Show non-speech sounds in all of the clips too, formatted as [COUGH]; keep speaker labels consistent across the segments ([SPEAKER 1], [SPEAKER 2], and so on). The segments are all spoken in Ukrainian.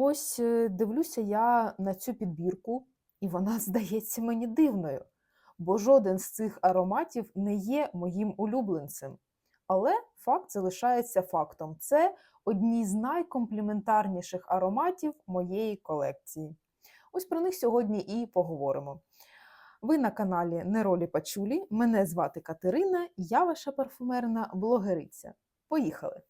[SPEAKER 1] Ось е, дивлюся я на цю підбірку, і вона [LAUGHS] здається мені дивною, бо жоден з цих ароматів не є моїм улюбленцем. Але факт залишається фактом. Це одні з найкомпліментарніших ароматів моєї колекції. Ось про них сьогодні і поговоримо. Ви на каналі Неролі Пачулі. Мене звати Катерина, я ваша парфумерна блогериця. Поїхали!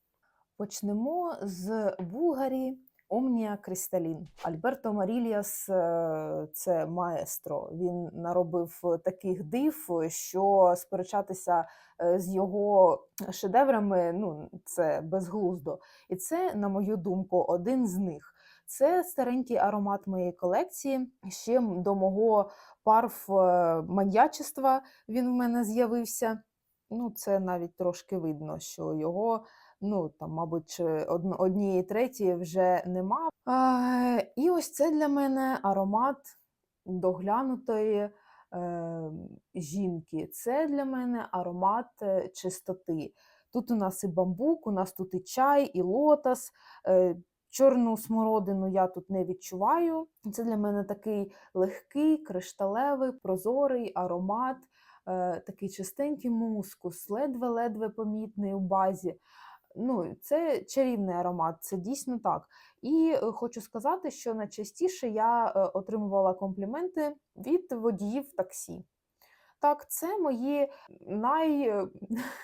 [SPEAKER 1] Почнемо з Булгарі Омнія Кристалін. Альберто Маріліас е, це маестро. Він наробив таких див, що сперечатися е, з його шедеврами ну, це безглуздо. І це, на мою думку, один з них. Це старенький аромат моєї колекції. Ще до мого парф е, маньячества він в мене з'явився. Ну, це навіть трошки видно, що його ну там, мабуть, однієї третьої вже нема. А, і ось це для мене аромат доглянутої е, жінки. Це для мене аромат е, чистоти. Тут у нас і бамбук, у нас тут і чай, і лотос. Е, Чорну смородину я тут не відчуваю. Це для мене такий легкий, кришталевий, прозорий аромат, е, такий чистенький мускус, ледве-ледве помітний у базі. Ну, це чарівний аромат, це дійсно так. І е, хочу сказати, що найчастіше я е, отримувала компліменти від водіїв таксі. Так, це мої най...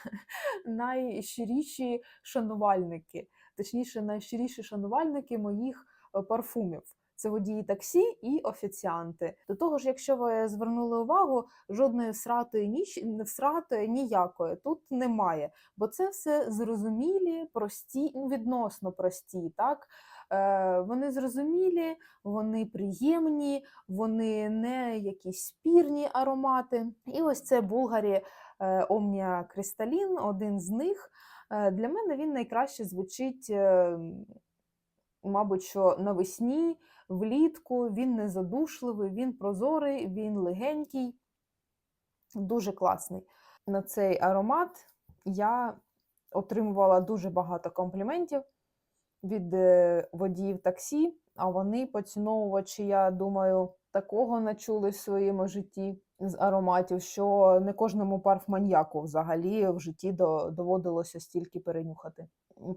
[SPEAKER 1] [LAUGHS] найщиріші шанувальники, точніше, найщиріші шанувальники моїх е, парфумів. Це водії таксі і офіціанти. До того ж, якщо ви звернули увагу, жодної всратої ніч всратої ніякої тут немає, бо це все зрозумілі, прості, відносно прості. Так? Е, вони зрозумілі, вони приємні, вони не якісь спірні аромати. І ось це Булгарі е, Омнія Кристалін, один з них. Е, для мене він найкраще звучить. Е, Мабуть, що навесні, влітку він не задушливий, він прозорий, він легенький, дуже класний. На цей аромат я отримувала дуже багато компліментів від е, водіїв таксі, а вони, поціновувачі, я думаю, такого не чули в своєму житті з ароматів, що не кожному парфманьяку взагалі в житті доводилося стільки перенюхати.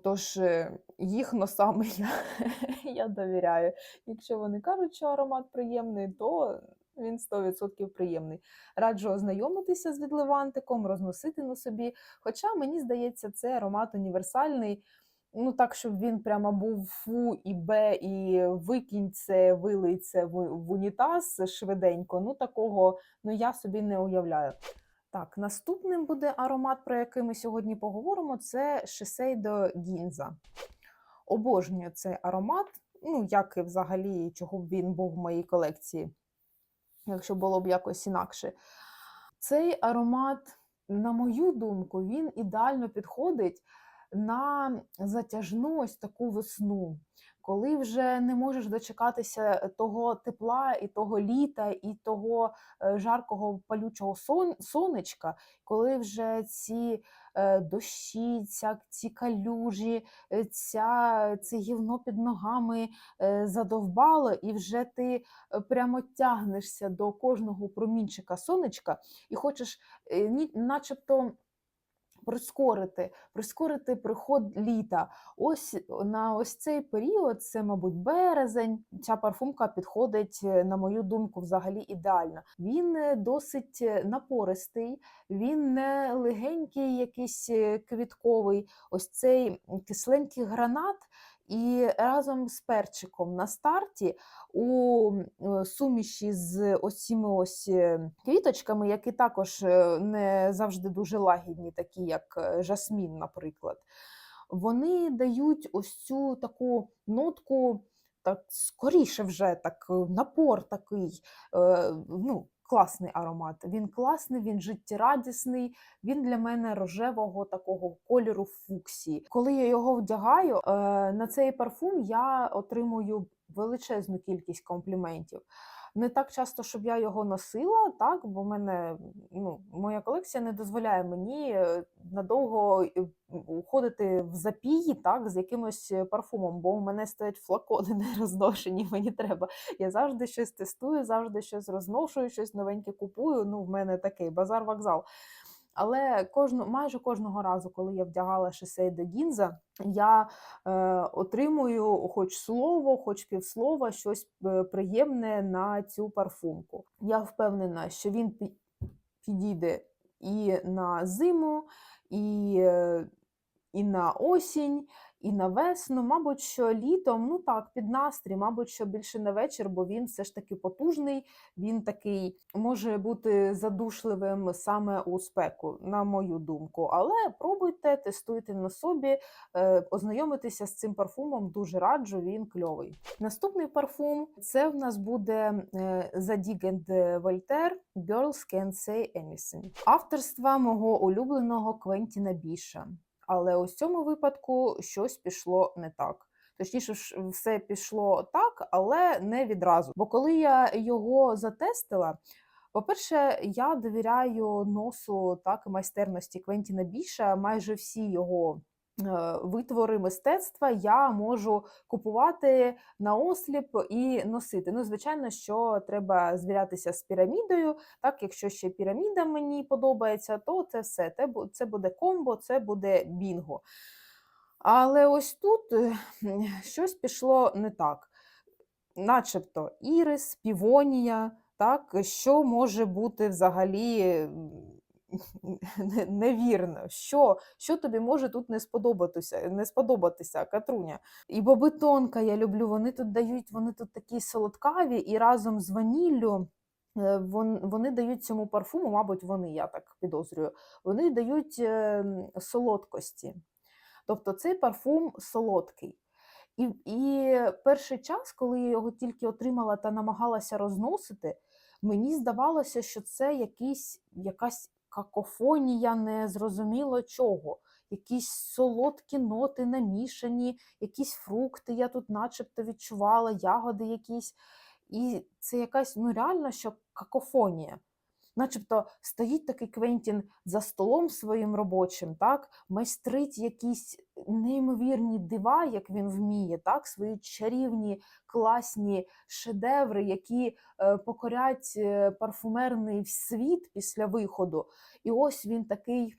[SPEAKER 1] Тож е, їх носами [LAUGHS] я, я довіряю. Якщо вони кажуть, що аромат приємний, то він 100% приємний. Раджу ознайомитися з відливантиком, розносити на собі. Хоча мені здається, це аромат універсальний. Ну, так, щоб він прямо був фу і бе, і викинь це, вилий це в, в унітаз швиденько. Ну, такого ну, я собі не уявляю. Так, наступним буде аромат, про який ми сьогодні поговоримо, це Шисейдо Гінза. Обожнюю цей аромат, ну, як і взагалі, чого б він був в моїй колекції, якщо було б якось інакше. Цей аромат, на мою думку, він ідеально підходить на затяжну ось таку весну, коли вже не можеш дочекатися того тепла і того літа, і того е, жаркого палючого сон, сонечка, коли вже ці е, дощі, ця, ці калюжі, е, ця, це гівно під ногами е, задовбало, і вже ти е, прямо тягнешся до кожного промінчика сонечка і хочеш, е, начебто прискорити, прискорити приход літа. Ось на ось цей період, це, мабуть, березень. Ця парфумка підходить, е, на мою думку, взагалі ідеально. Він е, досить е, напористий, він не легенький, якийсь е, квітковий. Ось цей кисленький гранат. І разом з перчиком на старті у е, суміші з ось ось е, квіточками, які також е, не завжди дуже лагідні, такі як жасмін, наприклад, вони дають ось цю таку нотку, так скоріше вже так, напор такий. ну, Класний аромат. Він класний, він життєрадісний, він для мене рожевого такого кольору фуксії. Коли я його вдягаю, е, на цей парфум я отримую величезну кількість компліментів. Не так часто, щоб я його носила, так, бо мене ну, моя колекція не дозволяє мені е, надовго е, уходити в запії так, з якимось е, парфумом, бо у мене стоять флакони [LAUGHS] не розношені, мені треба. Я завжди щось тестую, завжди щось розношую, щось новеньке купую. Ну, в мене такий базар-вокзал. Але кожну, майже кожного разу, коли я вдягала Шесей де Гінза, я е, отримую хоч слово, хоч півслова, щось е, приємне на цю парфумку. Я впевнена, що він пі- підійде і на зиму, і, е, і на осінь, і на весну. Мабуть, що літом, ну так, під настрій, мабуть, що більше на вечір, бо він все ж таки потужний, він такий може бути задушливим саме у спеку, на мою думку. Але пробуйте, тестуйте на собі, е, ознайомитися з цим парфумом дуже раджу, він кльовий. Наступний парфум це в нас буде Zadig and Voltaire Girls Can't Say Anything. Авторства мого улюбленого Квентіна Біша. Але у цьому випадку щось пішло не так. Точніше, все пішло так, але не відразу. Бо коли я його затестила, по-перше, я довіряю носу так майстерності Квентіна Біша. Майже всі його витвори мистецтва я можу купувати на осліп і носити. Ну, звичайно, що треба звірятися з пірамідою. Так, якщо ще піраміда мені подобається, то це все. Це буде комбо, це буде бінго. Але ось тут е, щось пішло не так. Начебто ірис, півонія, так, що може бути взагалі [LAUGHS] невірно? Що, що тобі може тут не сподобатися, не сподобатися, Катруня? І боби тонка, я люблю. Вони тут дають, вони тут такі солодкаві, і разом з ваніллю е, вони дають цьому парфуму, мабуть, вони, я так підозрюю, вони дають е, солодкості. Тобто цей парфум солодкий. І, і перший час, коли я його тільки отримала та намагалася розносити, мені здавалося, що це якийсь, якась какофонія незрозуміло чого. Якісь солодкі ноти намішані, якісь фрукти я тут начебто відчувала, ягоди якісь. І це якась ну реально що какофонія. Начебто стоїть такий Квентін за столом своїм робочим, так, майстрить якісь неймовірні дива, як він вміє, так, свої чарівні, класні шедеври, які е, покорять е, парфумерний світ після виходу. І ось він такий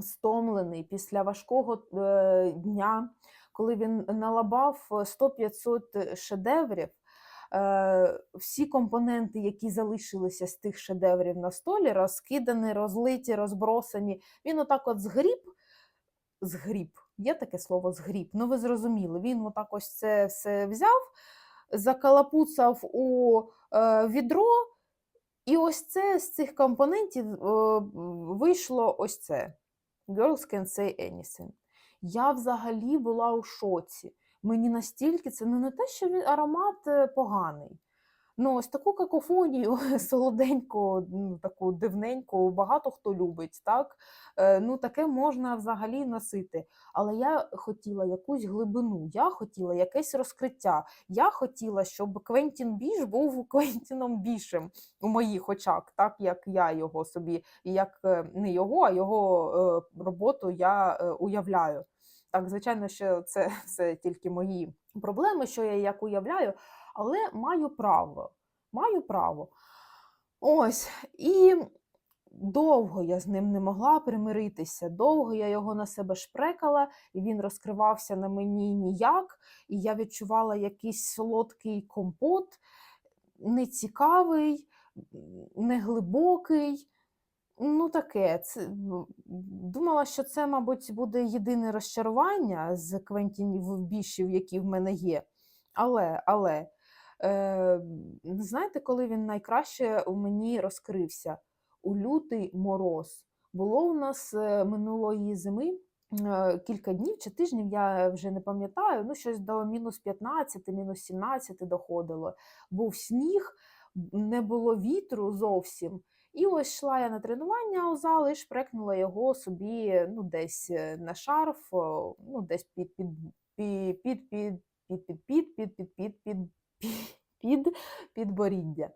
[SPEAKER 1] стомлений після важкого е, дня, коли він налабав 100-500 шедеврів. Е, всі компоненти, які залишилися з тих шедеврів на столі, розкидані, розлиті, розбросані. Він отак от згріб, згріб, є таке слово згріб, ну ви зрозуміли, він отак ось це все взяв, закалапуцав у е, відро, і ось це з цих компонентів е, вийшло ось це. Girls can say anything. Я взагалі була у шоці. Мені настільки це ну, не те, що він аромат е, поганий. Ну, ось таку какофонію [LAUGHS] солоденьку, ну, таку дивненьку, багато хто любить, так? Е, ну, таке можна взагалі носити. Але я хотіла якусь глибину, я хотіла якесь розкриття. Я хотіла, щоб Квентін Біш був [LAUGHS] Квентіном Бішем у моїх очах, так як я його собі, як е, не його, а його роботу я уявляю. Так, звичайно, що це [LAUGHS] все тільки мої проблеми, що я як уявляю, але маю право. Маю право. Ось. І довго я з ним не могла примиритися. Довго я його на себе шпрекала, і він розкривався на мені ніяк. І я відчувала якийсь солодкий компот, нецікавий, неглибокий. Ну, таке. Це, думала, що це, мабуть, буде єдине розчарування з Квентінів бішів, які в мене є. Але, але, е, знаєте, коли він найкраще у мені розкрився? У лютий мороз. Було у нас е, минулої зими е, кілька днів чи тижнів, я вже не пам'ятаю, ну щось до мінус 15, мінус 17 доходило. Був сніг, не було вітру зовсім. І ось йшла я на тренування у зал і шпрекнула його собі ну, десь е, на шарф, ну, десь під, під, під, під, під, під під під під під під під під підборіддя.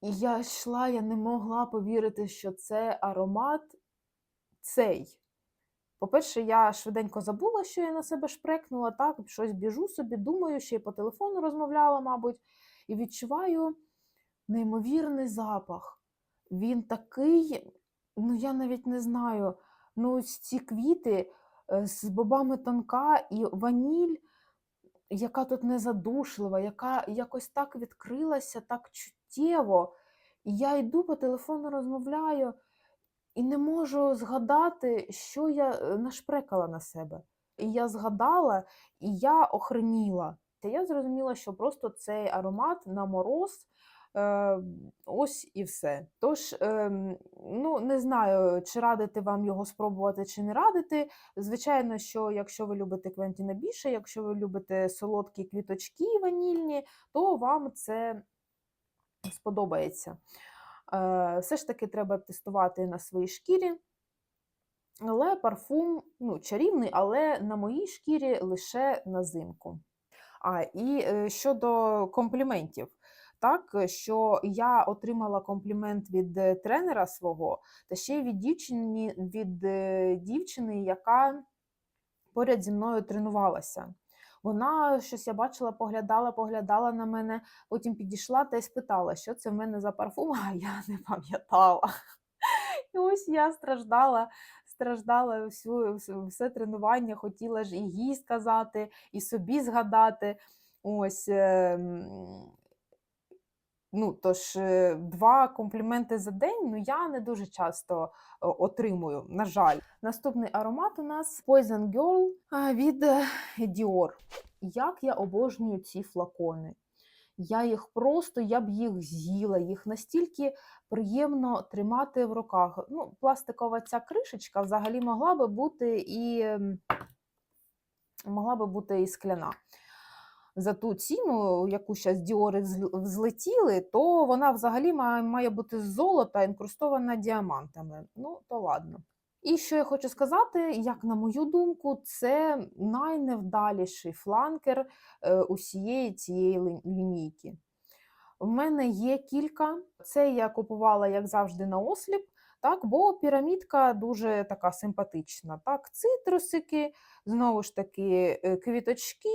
[SPEAKER 1] І я йшла, я не могла повірити, що це аромат цей. По-перше, я швиденько забула, що я на себе шпрекнула, так, щось біжу собі, думаю, ще й по телефону розмовляла, мабуть, і відчуваю неймовірний запах. Він такий, ну я навіть не знаю, ну ось ці квіти е, з бобами тонка і ваніль, яка тут не задушлива, яка якось так відкрилася, так чуттєво. І я йду по телефону, розмовляю і не можу згадати, що я е, нашпрекала на себе. І я згадала, і я охреніла. Та я зрозуміла, що просто цей аромат на мороз. Е, ось і все. Тож, ем, ну не знаю, чи радити вам його спробувати, чи не радити. Звичайно, що якщо ви любите Квентіна більше, якщо ви любите солодкі квіточки ванільні, то вам це сподобається. Е, Все ж таки треба тестувати на своїй шкірі. Але парфум ну, чарівний, але на моїй шкірі лише на зимку. А, і е, щодо компліментів, так, е, що я отримала комплімент від е, тренера свого, та ще й від дівчини, від е, дівчини, яка поряд зі мною тренувалася. Вона щось я бачила, поглядала, поглядала на мене, потім підійшла та й спитала, що це в мене за парфум, [LAUGHS] а я не пам'ятала. І ось я страждала, страждала всю, все тренування, хотіла ж і їй сказати, і собі згадати. Ось. Ну, тож, е, два компліменти за день ну, я не дуже часто е, отримую, на жаль. Наступний аромат у нас Poison Girl від е, Dior. Як я обожнюю ці флакони. Я їх просто, я б їх з'їла, їх настільки приємно тримати в руках. Ну, пластикова ця кришечка взагалі могла би бути і могла би бути і скляна. За ту ціну, яку зараз Діори взл- взлетіли, то вона взагалі має, має бути з золота, інкрустована діамантами. Ну, то ладно. І що я хочу сказати, як на мою думку, це найневдаліший фланкер е, усієї цієї лінійки. В мене є кілька. Це я купувала, як завжди, на осліп, так, бо пірамідка дуже така симпатична. Так, цитрусики, знову ж таки, е, квіточки,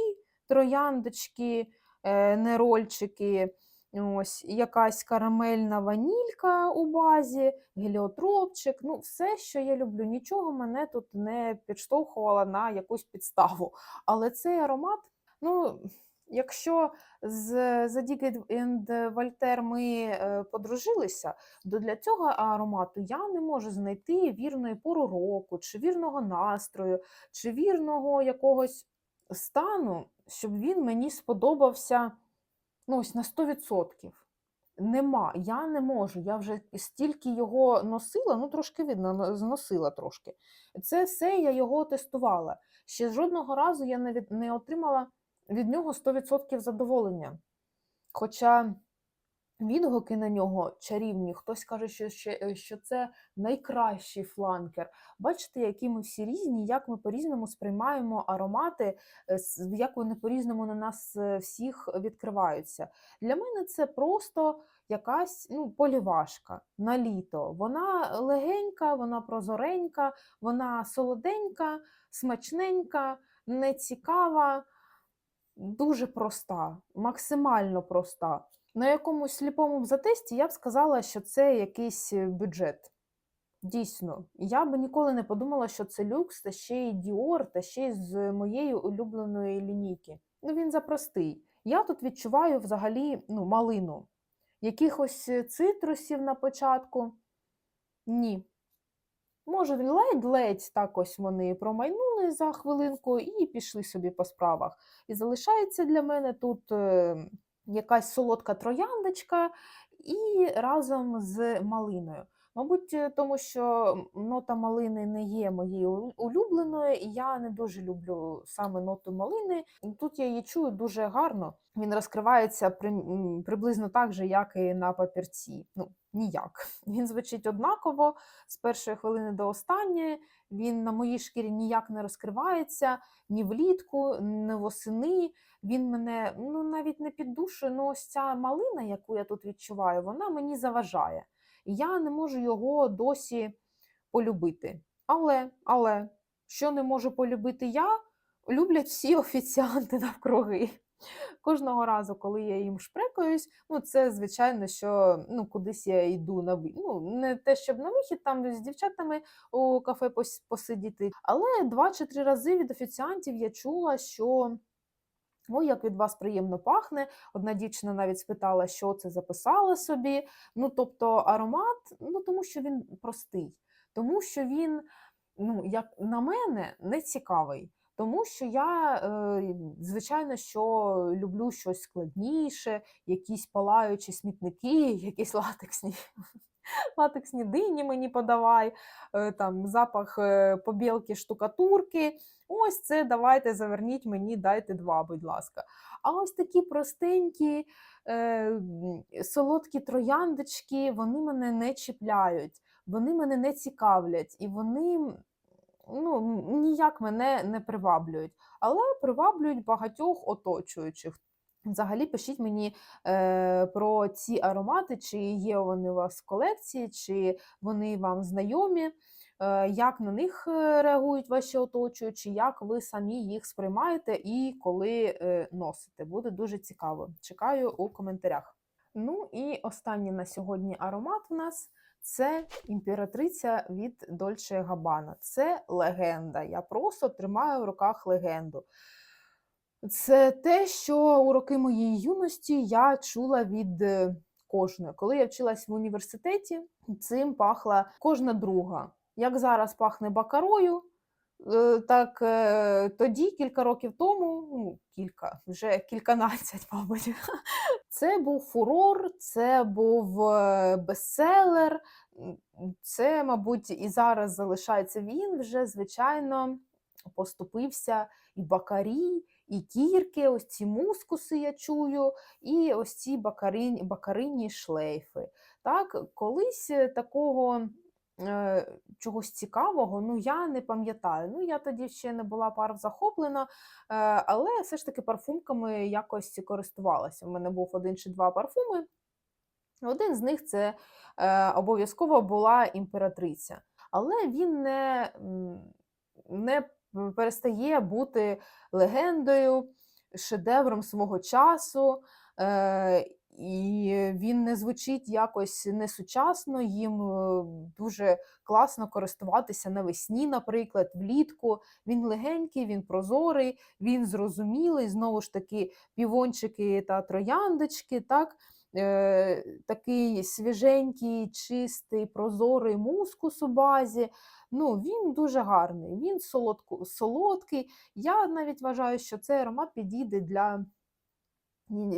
[SPEAKER 1] трояндочки, е, нерольчики. Ось якась карамельна ванілька у базі, геліотропчик. Ну, все, що я люблю. Нічого мене тут не підштовхувало на якусь підставу. Але цей аромат, ну, якщо з and Вольтер ми е, подружилися, то для цього аромату я не можу знайти вірної пору року, чи вірного настрою, чи вірного якогось стану, щоб він мені сподобався ну, ось на 100%. Нема, я не можу. Я вже стільки його носила, ну трошки видно, зносила трошки. Це все я його тестувала. Ще жодного разу я не, від, не отримала від нього 100% задоволення. Хоча відгуки на нього чарівні, хтось каже, що, ще, що це найкращий фланкер. Бачите, які ми всі різні, як ми по-різному сприймаємо аромати, е, як вони по-різному на нас е, всіх відкриваються. Для мене це просто якась ну, полівашка на літо. Вона легенька, вона прозоренька, вона солоденька, смачненька, нецікава, дуже проста, максимально проста. На якомусь сліпому затесті я б сказала, що це якийсь е, бюджет. Дійсно, я би ніколи не подумала, що це люкс, та ще й Діор, та ще й з моєї улюбленої лінійки. Ну він запростий. Я тут відчуваю взагалі ну, малину. Якихось е, цитрусів на початку. Ні. Може, ледь-ледь так ось вони промайнули за хвилинку і пішли собі по справах. І залишається для мене тут е, якась солодка трояндочка і разом з малиною. Мабуть, е, тому що нота малини не є моєю улюбленою, і я не дуже люблю саме ноту малини. Тут я її чую дуже гарно. Він розкривається при, приблизно так же, як і на папірці. Ну, ніяк. [LAUGHS] Він звучить однаково з першої хвилини до останньої. Він на моїй шкірі ніяк не розкривається ні влітку, ні восени. Він мене ну навіть не піддушує. Ну, ось ця малина, яку я тут відчуваю, вона мені заважає. Я не можу його досі полюбити. Але, але, що не можу полюбити я, люблять всі [LAUGHS] офіціанти навкруги. Кожного разу, коли я їм шпрекаюсь, ну це звичайно, що ну кудись я йду на ну, не те, щоб на вихід там з дівчатами у кафе посидіти, але два чи три рази від офіціантів я чула, що Ой, як від вас приємно пахне. Одна дівчина навіть спитала, що це записала собі. Ну, тобто аромат, ну тому що він простий, тому що він, ну, як на мене, не цікавий. Тому що я, е, звичайно, що люблю щось складніше, якісь палаючі смітники, [LAUGHS] якісь латексні, латексні дині мені подавай, е, там запах е, побілки штукатурки. Ось це давайте заверніть мені, дайте два, будь ласка. А ось такі простенькі, е, солодкі трояндочки, вони мене не чіпляють, вони мене не цікавлять, і вони ну, ніяк мене не приваблюють, але приваблюють багатьох оточуючих. Взагалі, пишіть мені е, про ці аромати, чи є вони у вас в колекції, чи вони вам знайомі е, як на них е, реагують ваші оточуючі, як ви самі їх сприймаєте і коли е, носите. Буде дуже цікаво. Чекаю у коментарях. Ну і останній на сьогодні аромат у нас це імператриця від Дольче Габана. Це легенда. Я просто тримаю в руках легенду. Це те, що у роки моєї юності я чула від е, кожної. Коли я вчилась в університеті, цим пахла кожна друга. Як зараз пахне бакарою, так е, тоді, кілька років тому, ну, кілька, вже кільканадцять, [LAUGHS] мабуть. Це був фурор, це був е, бестселер. Це, мабуть, і зараз залишається він вже, звичайно, поступився і бакарі, і кірки, ось ці мускуси я чую, і ось ці бакарині, бакарині шлейфи. Так, колись е, такого е, чогось цікавого, ну я не пам'ятаю. Ну, я тоді ще не була парв захоплена, е, але все ж таки парфумками якось користувалася. У мене був один чи два парфуми. Один з них це е, обов'язково була імператриця. Але він не, не перестає бути легендою, шедевром свого часу. Е, і він не звучить якось несучасно, їм е, дуже класно користуватися навесні, наприклад, влітку. Він легенький, він прозорий, він зрозумілий. Знову ж таки, півончики та трояндочки, так? Е, такий свіженький, чистий, прозорий мускус у базі. Ну, він дуже гарний, він солодко, солодкий. Я навіть вважаю, що цей аромат підійде для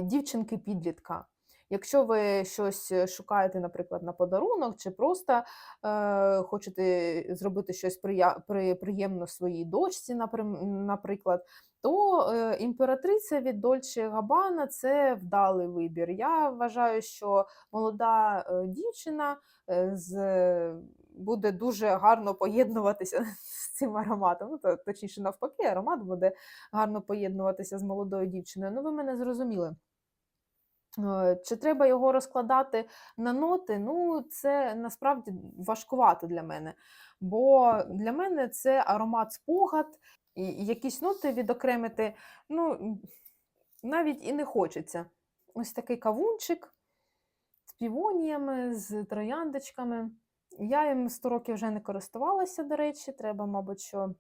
[SPEAKER 1] дівчинки-підлітка. Якщо ви щось е, шукаєте, наприклад, на подарунок, чи просто е, хочете зробити щось прия- при, приємно своїй дочці, наприклад, то е, імператриця від Дольче Габана це вдалий вибір. Я вважаю, що молода е, дівчина е, з, буде дуже гарно поєднуватися [LAUGHS] з цим ароматом. Ну, то, точніше, навпаки, аромат буде гарно поєднуватися з молодою дівчиною. Ну, ви мене зрозуміли. Е, Чи треба його розкладати на ноти? Ну, це насправді важкувато для мене. Бо для мене це аромат спогад, і якісь ноти відокремити, ну, навіть і не хочеться. Ось такий кавунчик з півоніями, з трояндочками. Я їм 100 років вже не користувалася, до речі, треба, мабуть, що.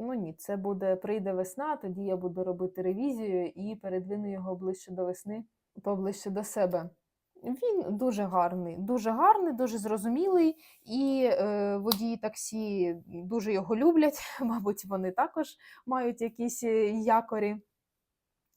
[SPEAKER 1] Ну ні, це буде прийде весна, тоді я буду робити ревізію і передвину його ближче до весни, поближче до себе. Він дуже гарний, дуже гарний, дуже зрозумілий, і е, водії таксі дуже його люблять. [LAUGHS] Мабуть, вони також мають якісь е, якорі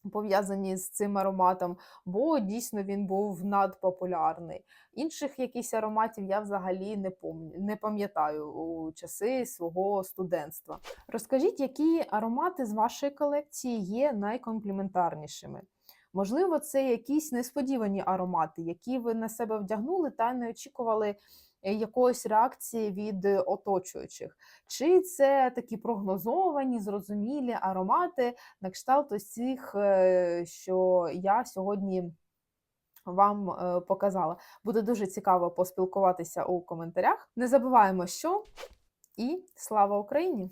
[SPEAKER 1] пов'язані з цим ароматом, бо дійсно він був надпопулярний. Інших якісь ароматів я взагалі не помню, не пам'ятаю у часи свого студентства. Розкажіть, які аромати з вашої колекції є найкомпліментарнішими? Можливо, це якісь несподівані аромати, які ви на себе вдягнули та не очікували е, якоїсь реакції від е, оточуючих. Чи це такі прогнозовані, зрозумілі аромати на кшталт ось цих, е, що я сьогодні вам показала. Буде дуже цікаво поспілкуватися у коментарях. Не забуваємо, що і слава Україні!